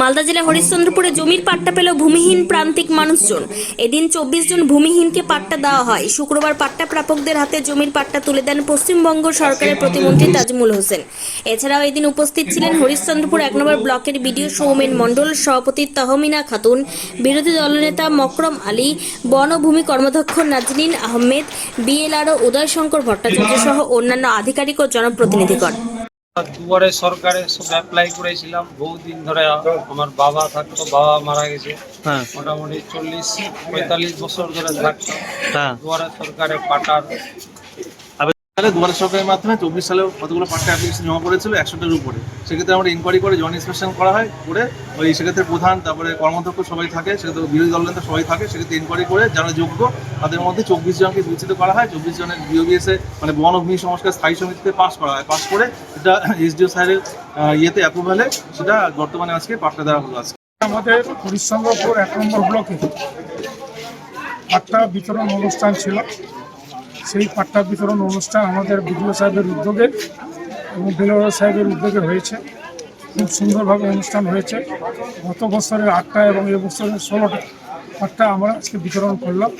মালদা জেলা হরিশ্চন্দ্রপুরে জমির পাট্টা পেল ভূমিহীন প্রান্তিক মানুষজন। এদিন চব্বিশ জন ভূমিহীনকে পাট্টা দেওয়া হয়। শুক্রবার পাট্টা প্রাপকদের হাতে জমির পাট্টা তুলে দেন পশ্চিমবঙ্গ সরকারের প্রতিমন্ত্রী তাজমুল হোসেন। এছাড়াও এদিন উপস্থিত ছিলেন হরিশ্চন্দ্রপুর এক নম্বর ব্লকের বিডিও সৌমেন মণ্ডল, সভাপতি তহমিনা খাতুন, বিরোধী দলনেতা মকরম আলী বনভূমি কর্মাধ্যক্ষ নাজনীন আহমেদ, বিএলআরও উদয়শঙ্কর ভট্টাচার্য সহ অন্যান্য আধিকারিক ও জনপ্রতিনিধিগণ। দুয়ারে সরকারে সব অ্যাপ্লাই করেছিলাম। বহুদিন ধরে আমার বাবা থাকতো বাবা মারা গেছে। হ্যাঁ। মোটামুটি চল্লিশ পঁয়তাল্লিশ বছর ধরে থাকতো। হ্যাঁ। দুয়ারে সরকারে পাটার সালে দুয়ারে সরকারের মাধ্যমে চব্বিশ সালে কতগুলো পাট্টা অ্যাপ্লিকেশন জমা পড়েছিল একশোটার উপরে। সেক্ষেত্রে আমরা ইনকোয়ারি করে জয়েন্ট ইন্সপেকশন করা হয়, করে ওই সেক্ষেত্রে প্রধান, তারপরে কর্মাধ্যক্ষ সবাই থাকে, সেক্ষেত্রে বিরোধী দল নেতা সবাই থাকে, সেক্ষেত্রে ইনকোয়ারি করে যারা যোগ্য তাদের মধ্যে চব্বিশ জনকে বিবেচিত করা হয়। চব্বিশ জনের বিওবিএসে মানে বনভূমি সংস্কার স্থায়ী সমিতিতে পাস করা হয়। পাস করে এটা এসডিও স্যারের ইয়েতে অ্যাপ্রুভালে সেটা বর্তমানে আজকে পাট্টা দেওয়া হলো আজকে। আমাদের হরিশ্চন্দ্রপুর এক নম্বর ব্লকে পাট্টা বিতরণ অনুষ্ঠান ছিল। সেই পাট্টা বিতরণ অনুষ্ঠান আমাদের বিডিও সাহেবের উদ্যোগে এবং বিলওয়ার সাহেবের উদ্যোগে হয়েছে। খুব সুন্দরভাবে অনুষ্ঠান হয়েছে। গত বছরের আটটা এবং এবছরের ষোলোটা পাট্টা আমরা আজকে বিতরণ করলাম।